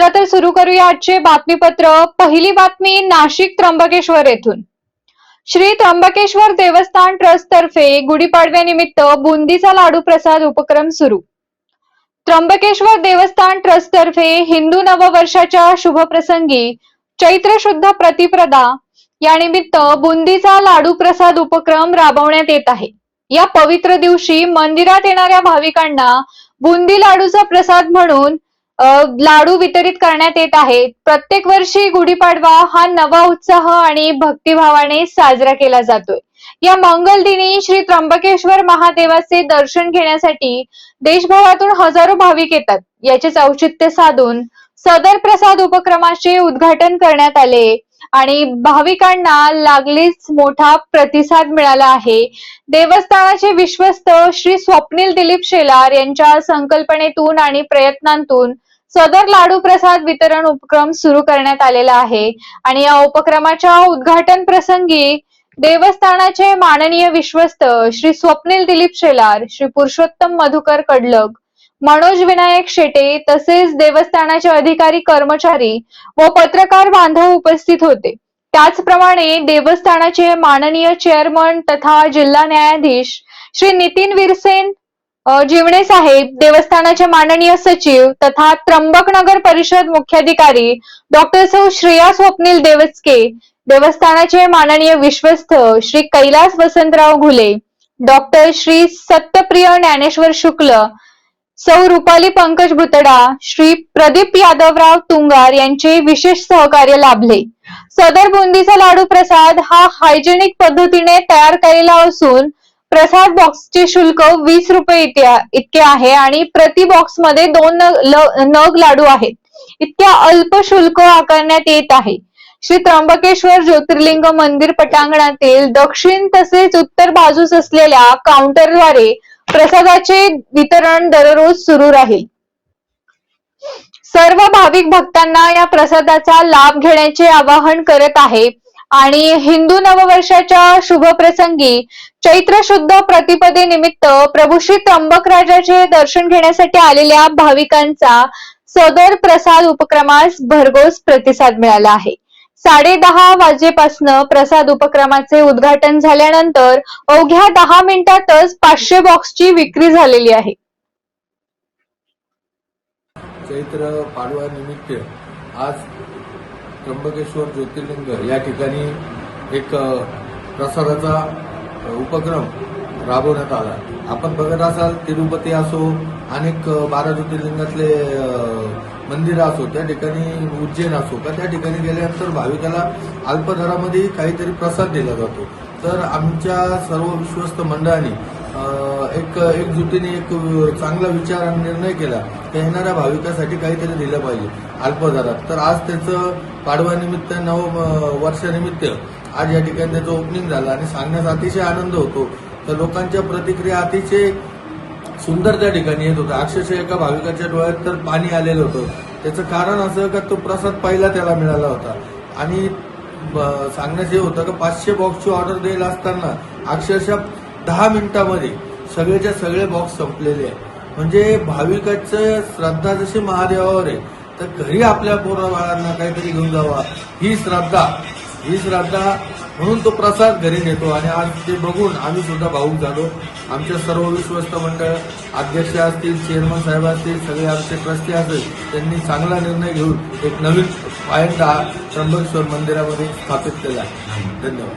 चला तर सुरू करूया आजचे बातमीपत्र. पहिली बातमी नाशिक त्र्यंबकेश्वर येथून. श्री त्र्यंबकेश्वर देवस्थान ट्रस्ट तर्फे गुढीपाडव्यानिमित्त बुंदीचा लाडू प्रसाद उपक्रम सुरू. त्र्यंबकेश्वर देवस्थान ट्रस्ट तर्फे हिंदू नववर्षाच्या शुभप्रसंगी चैत्र शुद्ध प्रतिप्रदा यानिमित्त बुंदीचा लाडू प्रसाद उपक्रम राबवण्यात येत आहे. या पवित्र दिवशी मंदिरात येणाऱ्या भाविकांना बुंदी लाडूचा प्रसाद म्हणून लाडू वितरित करण्यात येत आहेत प्रत्येक वर्षी गुढीपाडवा हा नवा उत्साह आणि भक्तिभावाने साजरा केला जातोय. या मंगल दिनी श्री त्र्यंबकेश्वर महादेवाचे दर्शन घेण्यासाठी देशभरातून हजारो भाविक येतात. याचेच औचित्य साधून सदर प्रसाद उपक्रमाचे उद्घाटन करण्यात आले आणि भाविकांना लागलीच मोठा प्रतिसाद मिळाला आहे. देवस्थानाचे विश्वस्त श्री स्वप्नील दिलीप शेलार यांच्या संकल्पनेतून आणि प्रयत्नांतून सदर लाडू प्रसाद वितरण उपक्रम सुरू करण्यात आलेला आहे. आणि या उपक्रमाच्या उद्घाटन प्रसंगी देवस्थानाचे माननीय विश्वस्त श्री स्वप्नील दिलीप शेलार श्री पुरुषोत्तम मधुकर कडलग मनोज विनायक शेटे तसेच देवस्थानाचे अधिकारी कर्मचारी व पत्रकार बांधव उपस्थित होते. त्याचप्रमाणे देवस्थानाचे माननीय चेअरमन तथा जिल्हा न्यायाधीश श्री नितीन विरसेन जिवणे साहेब देवस्थानाचे माननीय सचिव तथा त्र्यंबकनगर परिषद मुख्याधिकारी डॉक्टर सौ श्रेया स्वप्नील देवस्के देवस्थानाचे माननीय विश्वस्त श्री कैलास वसंतराव घुले डॉक्टर श्री सत्यप्रिय ज्ञानेश्वर शुक्ल सौ रुपाली पंकज भुतडा श्री प्रदीप यादवराव तुंगार यांचे विशेष सहकार्य लाभले. सदर बुंदीचा लाडू प्रसाद हा हायजेनिक पद्धतीने तयार केलेला असून प्रसाद बॉक्सचे शुल्क वीस रुपये इतके आहे आणि प्रति बॉक्समध्ये दोन नग लाडू आहेत. इतक्या अल्प शुल्क आकारण्यात येत आहे. श्री त्र्यंबकेश्वर ज्योतिर्लिंग मंदिर पटांगणातील दक्षिण तसेच उत्तर बाजूस असलेल्या काउंटरद्वारे प्रसादाचे वितरण दररोज सुरू राहील. सर्व भाविक भक्तांना या प्रसादाचा लाभ घेण्याचे आवाहन करत आहे आणि हिंदू नववर्षाच्या शुभ प्रसंगी चैत्र शुद्ध प्रतिपदेनिमित्त प्रभू श्री त्र्यंबक राजाचे दर्शन घेण्यासाठी आलेल्या भाविकांचा सदर प्रसाद उपक्रमास भरघोस प्रतिसाद मिळाला आहे. साडे दहा वाजेपासनं प्रसाद उपक्रमाचे उद्घाटन झाल्यानंतर अवघ्या दहा मिनिटातच पाचशे बॉक्सची विक्री झालेली आहे. चैत्र पाडवा निमित्त आज त्र्यंबकेश्वर ज्योतिर्लिंग या ठिकाणी एक प्रसादाचा उपक्रम राबवण्यात आला. आपण बघत असाल तिरुपती असो अनेक बारा ज्योतिर्लिंगातले मंदिरं असो त्या ठिकाणी उज्जैन असो का त्या ठिकाणी गेल्यानंतर भाविकाला अल्पदरामध्ये काहीतरी प्रसाद दिला जातो. तर आमच्या सर्व विश्वस्त मंडळाने एक एकजुटीने एक चांगला विचार आणि निर्णय केला की येणाऱ्या भाविकासाठी काहीतरी दिलं पाहिजे अल्पदरात. तर आज त्याचं पाडवानिमित्त नव वर्षानिमित्त आज या ठिकाणी त्याचं ओपनिंग झालं आणि सांगण्यास अतिशय आनंद होतो. तर लोकांच्या प्रतिक्रिया अतिशय सुंदर त्या ठिकाणी येत होता अक्षरशः एका भाविकाच्या डोळ्यात तर पाणी आलेलं होतं. त्याचं कारण असं का तो प्रसाद पहिला त्याला मिळाला होता. आणि ब- हे होतं का पाचशे बॉक्सची ऑर्डर देईल असताना अक्षरशः दहा मिनिटामध्ये सगळेच्या सगळे बॉक्स संपलेले आहे म्हणजे भाविकाचं श्रद्धा जशी महादेवावर आहे तर घरी आपल्या पोरा बाळांना काहीतरी घेऊन जावा. ही श्रद्धा ही श्रद्धा म्हणून तो प्रसाद घरी नेतो. आणि आज ते बघून आम्ही सुद्धा भाऊक झालो. आमच्या सर्व विश्वस्त मंडळ अध्यक्ष असतील चेअरमन साहेब असतील सगळे आमचे ट्रस्टी असतील त्यांनी चांगला निर्णय घेऊन एक नवीन पायंडा त्र्यंबकेश्वर मंदिरामध्ये स्थापित केला आहे. धन्यवाद.